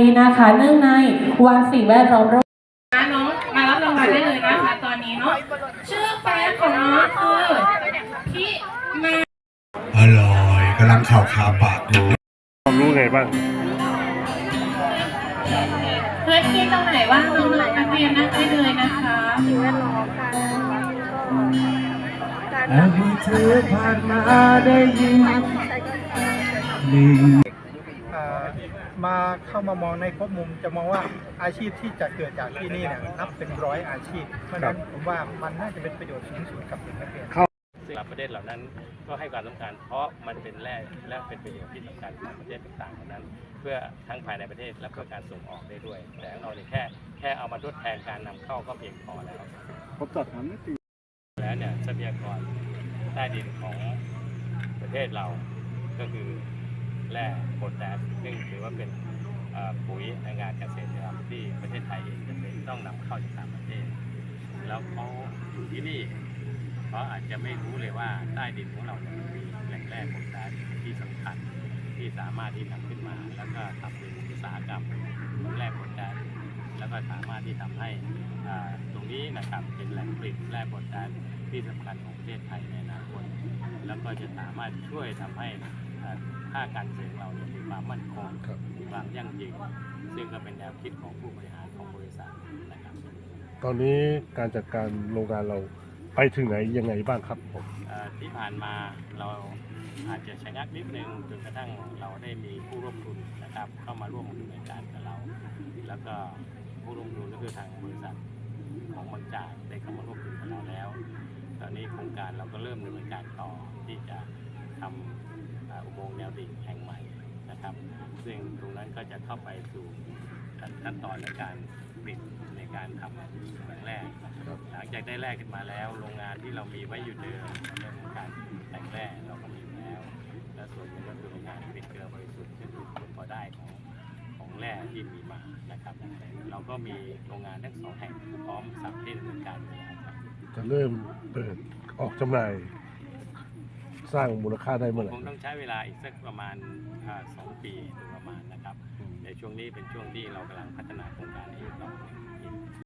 นี่นะคะเนื่องในวันสิ่งแวดล้อมโลกนะน้องมารับรางวัลได้เลยนะคะตอนนี้เนาะชื่อแฟนของน้องคือพี่มาอร่อยกำลังข่าวคาปากอยู่รู้ไงบ้างเพื่อนที่ตรงไหนว่างน้องๆนักเรียนนั่งได้เลยนะคะสิ่งแวดล้อมค่ะ รการแต่ที่เธอผ่านมาได้ยินหนึ่งเอ่อมาเข้ามามองในครบมุมจะมองว่าอาชีพที่จะเกิดจากที่นี่เนี่ยนับเป็นร้อยอาชีพ เพราะฉะนั้นผมว่ามันน่าจะเป็นประโยชน์สูงสุดกับเด็กนักเรียนซึ่งประเทศเหล่านั้นก็ให้ความสำคัญเพราะมันเป็นแร่และเป็นประโยชน์ที่สำคัญของประเทศต่างๆเหล่านั้น เพื่อทั้งภายในประเทศและเพื่อการส่งออกได้ด้วย แต่ของเราเนี่ยแค่แค่เอามาทดแทนการนำเข้าก็เพียงพอแล้วผมจัดถามนิดนึง แล้วเนี่ยทรัพยากรใต้ดินของประเทศเราก็คือแร่โพแทสซึ่งถือว่าเป็นปุ๋ยในงานเกษตรนะครับที่ประเทศไทยเองจะเป็นต้องนำเข้าจากต่างประเทศ แล้วเขาอยู่ที่นี่เขาอาจจะไม่รู้เลยว่าใต้ดินของเราเนี่ยมีแหล่งแร่โพแทสที่สำคัญที่สามารถที่ทำขึ้นมา แล้วก็ทำเป็นอุตสาหกรรมของแร่โพแทสแล้วก็สามารถที่ทำให้อ่า ครับเป็นแหล่งผลิตแร่โพแทสที่สำคัญของประเทศไทยในอนาคตแล้วก็จะสามารถช่วยทำให้อ่าภาคการเกษตรเราเนี่ยมีความมั่นคงมีความยั่งยืนซึ่งก็เป็นแนวคิดของผู้บริหารของบริษัทนะครับ ตอนนี้การจัดการโรงงานเราไปถึงไหนยังไงบ้างครับผมเอ่อที่ผ่านมาเราอาจจะชะงักนิดนึงจนกระทั่งเราได้มีผู้ร่วมทุนนะครับ เข้ามาร่วมดำเนินการกับเรา แล้วก็ผู้ร่วมทุนก็คือทางบริษัท ของบางจากได้เข้ามาร่วมทุนกับเราแล้ว ตอนนี้โครงการเราก็เริ่มดำเนินการต่อที่จะทำอุโมงค์แนวดิ่งแห่งใหม่นะครับ ซึ่งตรงนั้นก็จะเข้าไปสู่ขั้นตอนในการผลิตในการทำแหล่งแรกหลังจากได้แร่ขึ้นมาแล้ว โรงงานที่เรามีไว้อยู่เดิมเรื่องของการแต่งแร่เราก็มีอยู่แล้ว และส่วนหนึ่งก็คือโรงงานผลิต ที่มีมานะครับเราก็มีโรงงานทั้งสองแห่งพร้อมสับที่ดำเนินการอยู่แล้วครับจะเริ่มเปิดออกจำหน่าย สร้างมูลค่าได้เมื่อไหร่คงต้องใช้เวลาอีกสักประมาณอ่าสองปีโดยประมาณนะครับ ในช่วงนี้เป็นช่วงที่เรากำลังพัฒนาโครงการนี้อยู่ต่อ